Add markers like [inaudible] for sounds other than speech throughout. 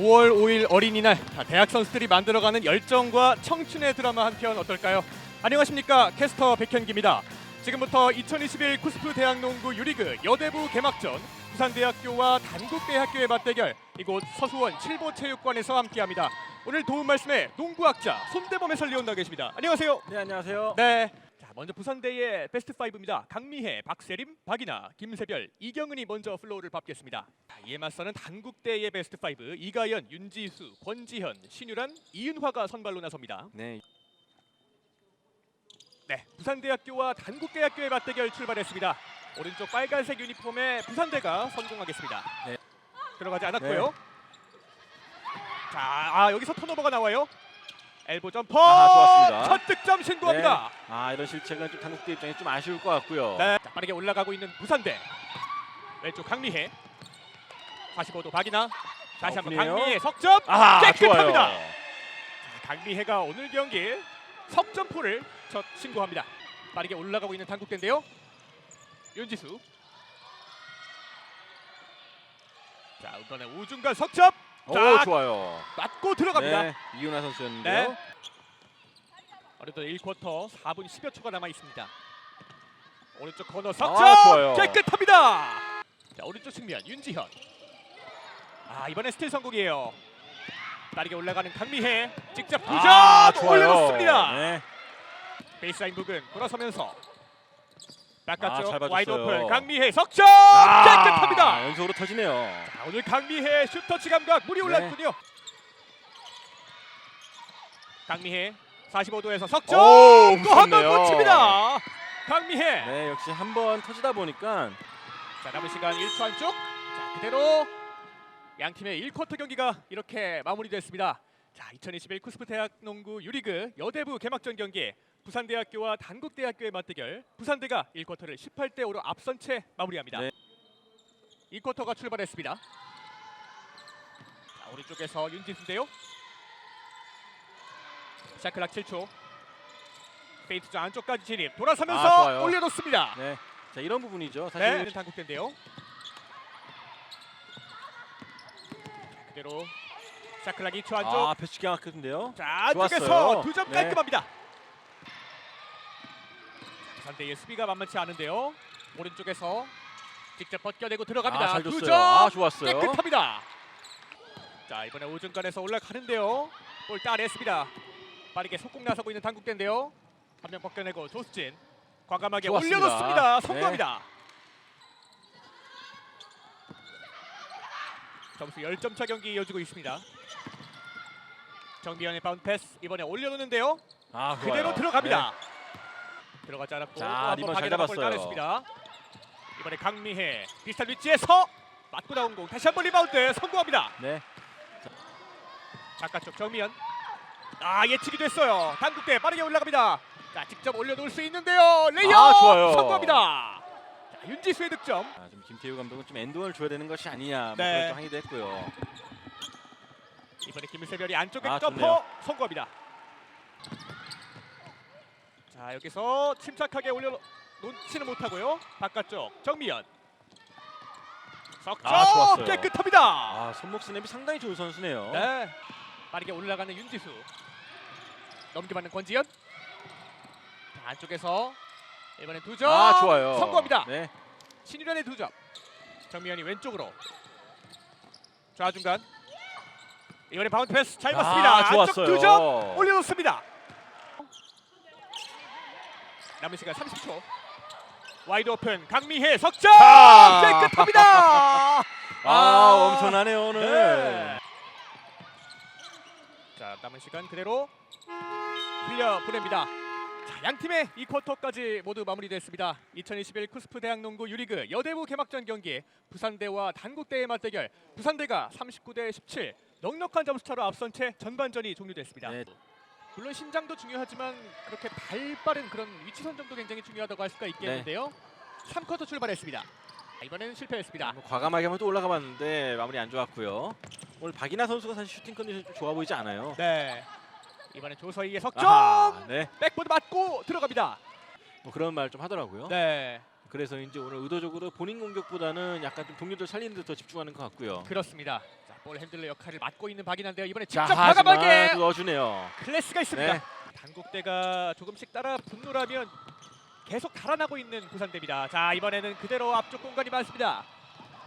5월 5일 어린이날 자, 대학 선수들이 만들어가는 열정과 청춘의 드라마 한 편 어떨까요? 안녕하십니까 캐스터 백현기입니다. 지금부터 2021 쿠스프 대학농구 유리그 여대부 개막전 부산대학교와 단국대학교의 맞대결 이곳 서수원 칠보체육관에서 함께합니다. 오늘 도움 말씀에 농구학자 손대범 해설위원 나와 계십니다. 안녕하세요. 네 안녕하세요. 네. 자, 먼저 부산대의 베스트 5입니다. 강미혜, 박세림, 박이나, 김세별, 이경은이 먼저 플로우를 밟겠습니다. 자, 이에 맞서는 단국대의 베스트 5 이가연, 윤지수, 권지현, 신유란, 이은화가 선발로 나섭니다. 네 네, 부산대학교와 단국대학교의 맞대결 출발했습니다. 오른쪽 빨간색 유니폼의 부산대가 성공하겠습니다. 네. 들어가지 않았고요. 자, 아 여기서 턴오버가 나와요. 엘보 점퍼. 아하, 좋았습니다. 첫 득점 신고합니다. 아 이런 실책은 좀 한국대 입장에 좀 아쉬울 것 같고요. 네. 자, 빠르게 올라가고 있는 부산대. 왼쪽 강미혜. 45도 박이나. 다시 한번 오픈이에요. 강미혜 석점. 아하 깨끗합니다. 좋아요. 강미혜가 오늘 경기 석점포를 첫 신고합니다. 빠르게 올라가고 있는 단국대인데요. 윤지수. 자 이번에 우중간 석점. 오 자, 좋아요. 맞고 들어갑니다. 네 이윤아 선수였는데요. 네. 어느덧 1쿼터 4분 10여 초가 남아 있습니다. 오른쪽 코너 석점 아, 좋아요. 깨끗합니다. 자 오른쪽 측면 윤지현. 아 이번에 스틸 성공이에요. 빠르게 올라가는 강미혜 직접 두점 아 좋아요. 올려놓습니다. 네. 베이스라인 부근 돌아서면서 아, 바깥쪽 잘 와이드 봐줬어요. 오픈 강미혜 석점 아, 깨끗합니다. 연속으로 터지네요. 자, 오늘 강미혜 슈터치 감각 물이 네. 올랐군요. 강미혜 45도에서 석점 오, 또한번 무섭네요. 붙입니다. 강미혜. 네 역시 한 번 터지다 보니까 자 남은 시간 1초 안쪽. 자 그대로 양 팀의 1쿼터 경기가 이렇게 마무리됐습니다. 자2021 쿠스프 대학 농구 유리그 여대부 개막전 경기 부산대학교와 단국대학교의 맞대결 부산대가 1쿼터를 18대 5로 앞선 채 마무리합니다. 네. 2쿼터가 출발했습니다. 자, 오른쪽에서 윤진수인데요. 샤클락 7초. 페이트전 안쪽까지 진입. 돌아서면서 아. 올려놓습니다. 네. 자 이런 부분이죠. 사실 네, 단국대인데요. 그대로 샤클락 2초 안쪽. 아 패치 경악했는데요. 자, 안쪽에서 좋았어요. 두점 네. 깔끔합니다. 상대의 수비가 만만치 않은데요. 오른쪽에서 직접 벗겨내고 들어갑니다. 아, 잘두 줬어요. 점아 좋았어요. 깨끗합니다. 자, 이번에 오중간에서 올라가는데요. 볼 따냈습니다. 빠르게 속공 나서고 있는 단국대인데요. 한 명 벗겨내고 조수진 과감하게 좋았습니다. 올려놓습니다. 네. 성공합니다. 점수 10점 차 경기 이어지고 있습니다. 정비현의 바운드 패스 이번에 올려놓는데요. 아 좋아요. 그대로 들어갑니다. 들어가지 않았고 자, 또한번 리번 잘볼 잡았어요. 따냈습니다. 이번에 강미혜 비슷한 위치에서 맞고 나온 공 다시 한번 리바운드 성공합니다. 네. 바깥쪽 정미현 아 예측이 됐어요. 단국대 빠르게 올라갑니다. 자 직접 올려놓을 수 있는데요. 레이업 아, 좋아요. 성공합니다. 자, 윤지수의 득점. 아, 좀 김태우 감독은 좀 엔드원을 줘야 되는 것이 아니냐 뭐 네. 그런 좀 항의도 했고요. 이번에 김세별이 안쪽에 아, 점퍼 좋네요. 성공합니다. 자 여기서 침착하게 올려 놓지는 못하고요. 바깥쪽 정미현 석점 아, 좋았어요. 깨끗합니다. 아 손목 스냅이 상당히 좋은 선수네요. 네 빠르게 올라가는 윤지수 넘겨받는 권지현 자, 안쪽에서 이번엔 두 점 아 좋아요. 성공합니다. 네. 신유련의 두 점 정미현이 왼쪽으로 좌중간 이번에 바운드 패스 잘 봤습니다. 아, 안쪽 좋았어요. 두점 올려놓습니다. 남은 시간 30초. 와이드 오픈 강미혜 석점 자. 깨끗합니다. [laughs] 아, 엄청나네요 오늘. 네. 자 남은 시간 그대로 흘려 보냅니다. 자, 양 팀의 이 쿼터까지 모두 마무리됐습니다. 2021 쿠스프 대학농구 유리그 여대부 개막전 경기 부산대와 단국대의 맞대결 부산대가 39대 17 넉넉한 점수차로 앞선 채 전반전이 종료됐습니다. 네. 물론 신장도 중요하지만 그렇게 발 빠른 그런 위치 선정도 굉장히 중요하다고 할 수가 있겠는데요. 3쿼터 출발했습니다. 자, 이번에는 실패했습니다. 뭐 과감하게 한번 또 올라가 봤는데 마무리 안 좋았고요. 오늘 박이나 선수가 사실 슈팅 컨디션이 좀 좋아 보이지 않아요. 네. 이번엔 조서희의 석점 아하, 네. 백보드 맞고 들어갑니다. 뭐 그런 말 좀 하더라고요. 네, 그래서 이제 오늘 의도적으로 본인 공격보다는 약간 좀 동료들 살리는 데 더 집중하는 것 같고요. 그렇습니다. 자, 볼 핸들러 역할을 맡고 있는 박인 한데요. 이번에 자, 직접 하지만 과감하게 또 넣어주네요. 클래스가 있습니다. 네. 단국대가 조금씩 따라 분노라면 계속 달아나고 있는 부산대입니다. 자 이번에는 그대로 앞쪽 공간이 많습니다.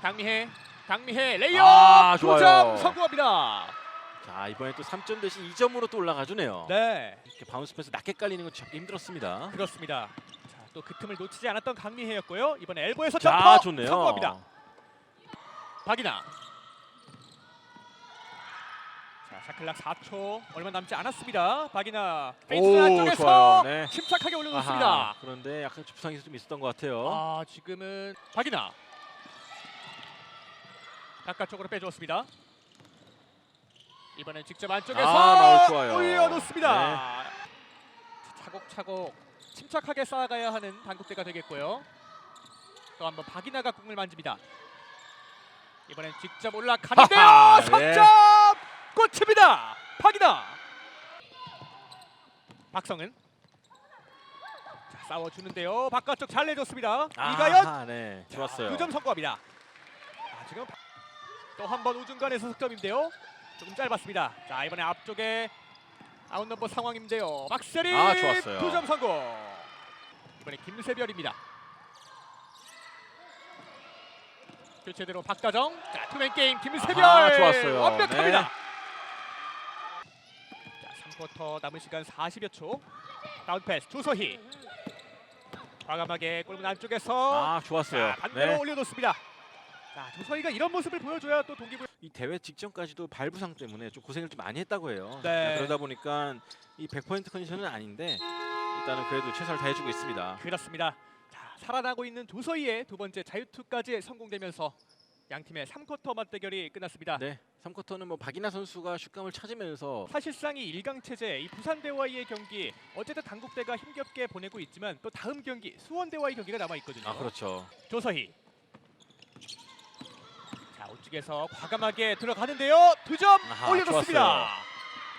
강미혜, 강미혜 레이업 아, 좋아요. 성공합니다. 자 이번에 또 3점 대신 2점으로 또 올라가주네요. 네, 이렇게 바운스 패스 낮게 깔리는 건 잡기 힘들었습니다. 그렇습니다. 자, 또 그 틈을 놓치지 않았던 강미혜였고요. 이번에 엘보에서 자 점퍼 좋네요. 성공합니다. 박이나. 자 샤클락 4초 얼마 남지 않았습니다. 박이나 오 안쪽에서 좋아요. 네. 침착하게 올려놓습니다. 아하, 그런데 약간 부상이 좀 있었던 것 같아요. 아 지금은 박이나 바깥쪽으로 빼주었습니다. 이번엔 직접 안쪽에서 아, 좋아요. 올려놓습니다. 자, 차곡차곡 침착하게 쌓아가야 하는 단국대가 되겠고요. 또 한번 박이나가 공을 만집니다. 이번엔 직접 올라가는데요. 네. 석 점 꽂힙니다. 박이나 박성은 자, 싸워주는데요. 바깥쪽 잘 내줬습니다. 이가연 아하, 네 좋았어요. 2점 성공합니다. 아, 지금 또 한 번 우중간에서 석점인데요. 조금 짧았습니다. 자 이번에 앞쪽에 아웃 넘버 상황인데요. 박세리 아, 좋았어요. 2점 성공. 이번에 김세별입니다. 교체대로 박다정. 자 투맨 게임 김세별. 아하, 좋았어요. 완벽합니다. 네. 자 3쿼터 남은 시간 40여 초. 다운 패스 조서희. 과감하게 골문 안쪽에서 아 좋았어요. 자, 반대로 네. 올려놓습니다. 자, 조서희가 이런 모습을 보여줘야 또 동기부. 이 대회 직전까지도 발 부상 때문에 좀 고생을 좀 많이 했다고 해요. 네. 그러다 보니까 이 100% 컨디션은 아닌데 일단은 그래도 최선을 다해주고 있습니다. 그렇습니다. 자, 살아나고 있는 조서희의 두 번째 자유투까지 성공되면서 양 팀의 3쿼터 맞대결이 끝났습니다. 네, 3쿼터는 뭐 박이나 선수가 슛감을 찾으면서 사실상 이 1강 체제 이 부산 대와의 경기 어쨌든 당국대가 힘겹게 보내고 있지만 또 다음 경기 수원 대와의 경기가 남아 있거든요. 아 그렇죠. 조서희. 자, 우측에서 과감하게 들어가는데요. 두점 아하, 올려놓습니다. 좋았어요.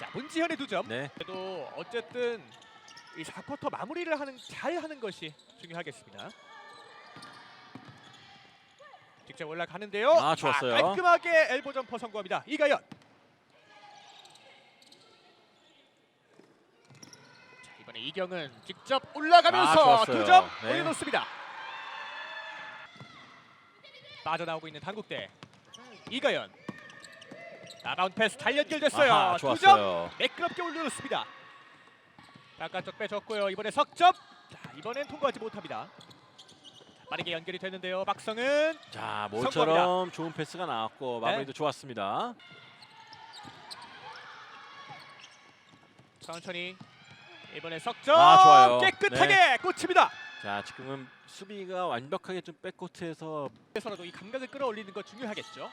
자, 문지현의 두 점. 네, 그래도 어쨌든 이 4쿼터 마무리를 하는 잘 하는 것이 중요하겠습니다. 직접 올라가는데요. 아, 좋았어요. 깔끔하게 엘보 점퍼 성공합니다. 이가연. 자, 이번에 이경은 직접 아, 올라가면서 좋았어요. 두점 네. 올려놓습니다. 빠져나오고 있는 당국대 이가연. 자, 라운드 패스 잘 연결됐어요. 아하, 좋았어요. 매끄럽게 올려놓습니다. 바깥쪽 빼줬고요. 이번에 석점. 자, 이번엔 통과하지 못합니다. 자, 빠르게 연결이 되는데요. 박성은 자, 성공합니다. 모처럼 좋은 패스가 나왔고 마무리도 네. 좋았습니다. 천천히 이번에 석점 아, 좋아요. 깨끗하게 꽂힙니다. 자, 지금은 수비가 완벽하게 좀 백코트에서 그래서라도 이 감각을 끌어올리는 거 중요하겠죠.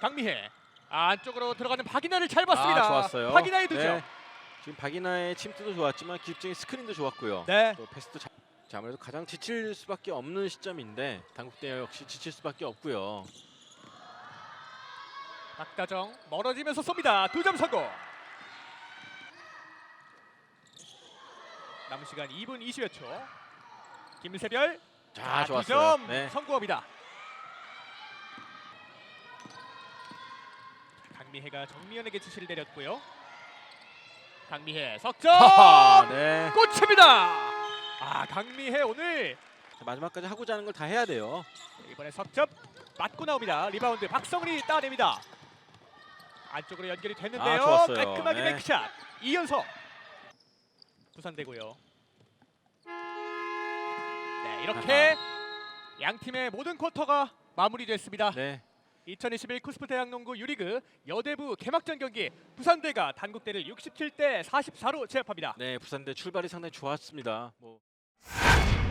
강미혜 안쪽으로 들어가는 박이나를 잘 봤습니다. 아, 좋았어요. 박이나의 두 점. 네. 지금 박이나의 침투도 좋았지만 기습적인 스크린도 좋았고요. 네. 또 패스도 잘. 자, 아무래도 가장 지칠 수밖에 없는 시점인데 당국대 역시 지칠 수밖에 없고요. 박다정 멀어지면서 쏩니다. 두 점 성공. 남은 시간 2분 20여 초. 김세별 자, 좋았어요. 두점 네. 성공합니다. 강미혜가 정미연에게 지시를 내렸고요. 강미혜 석점 [laughs] 네. 꽂힙니다. 아 강미혜 오늘 자, 마지막까지 하고자 하는 걸 다 해야 돼요. 이번에 석점 맞고 나옵니다. 리바운드 박성은이 따냅니다. 안쪽으로 연결이 됐는데요. 아, 좋았어요. 깔끔하게 네. 맥샷 이연석 부산되고요. 네 이렇게 양 팀의 모든 쿼터가 마무리됐습니다. 네. 2021 쿠스프 대학농구 유리그 여대부 개막전 경기 부산대가 단국대를 67대 44로 제압합니다. 네, 부산대 출발이 상당히 좋았습니다. 뭐 you